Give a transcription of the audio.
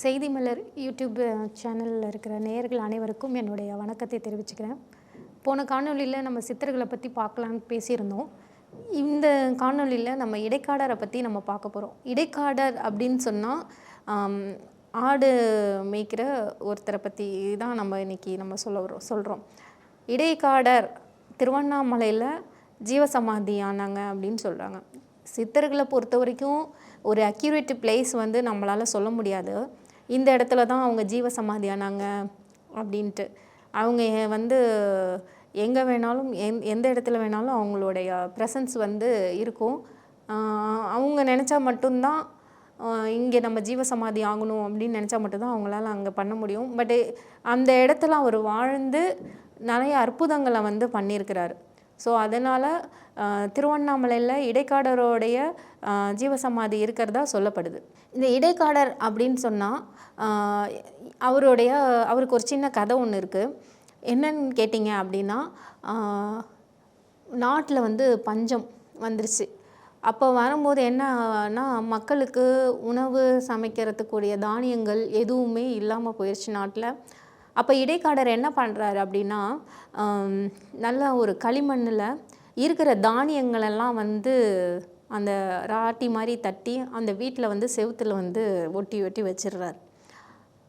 செய்தி மலர் யூடியூப் சேனலில் இருக்கிற நேயர்கள் அனைவருக்கும் என்னுடைய வணக்கத்தை தெரிவிச்சுக்கிறேன். போன காணொளியில் நம்ம சித்தர்களை பற்றி பார்க்கலான்னு பேசியிருந்தோம். இந்த காணொளியில் நம்ம இடைக்காடரை பற்றி நம்ம பார்க்க போகிறோம் இடைக்காடர் அப்படின்னு சொன்னால் ஆடு மேய்க்கிற ஒருத்தரை பற்றி தான் நம்ம இன்னைக்கு நம்ம சொல்ல வரோம் சொல்கிறோம் இடைக்காடர் திருவண்ணாமலையில் ஜீவசமாதி ஆனாங்க அப்படின்னு சொல்கிறாங்க சித்தர்களை பொறுத்த வரைக்கும் ஒரு அக்யூரேட் பிளேஸ் வந்து நம்மளால் சொல்ல முடியாது. இந்த இடத்துல தான் அவங்க ஜீவ ஆனாங்க அப்படின்ட்டு. அவங்க வந்து எங்கே வேணாலும் எந் எந்த இடத்துல வேணாலும் அவங்களுடைய ப்ரெசன்ஸ் வந்து இருக்கும். அவங்க நினச்சா மட்டும்தான் இங்கே நம்ம ஜீவசமாதி ஆகணும் அப்படின்னு நினச்சா மட்டும்தான் அவங்களால அங்கே பண்ண முடியும். பட்டு அந்த இடத்துல அவர் வாழ்ந்து நிறைய அற்புதங்களை வந்து பண்ணியிருக்கிறாரு. ஸோ அதனால் திருவண்ணாமலையில் இடைக்காடரோடைய ஜீவசமாதி இருக்கிறதா சொல்லப்படுது. இந்த இடைக்காடர் அப்படின்னு சொன்னால் அவருடைய அவருக்கு ஒரு சின்ன கதை ஒன்று இருக்குது என்னன்னு கேட்டிங்க அப்படின்னா நாட்டில் வந்து பஞ்சம் வந்துருச்சு. அப்போ வரும்போது என்னன்னா மக்களுக்கு உணவு சமைக்கிறதுக்குரிய தானியங்கள் எதுவுமே இல்லாமல் போயிடுச்சு நாட்டில். அப்போ இடைக்காடர் என்ன பண்ணுறாரு அப்படின்னா நல்ல ஒரு களிமண்ணில் இருக்கிற தானியங்களெல்லாம் வந்து அந்த ராட்டி மாதிரி தட்டி அந்த வீட்டில் வந்து செவுத்துல வந்து ஒட்டி ஒட்டி வச்சிடுறாரு.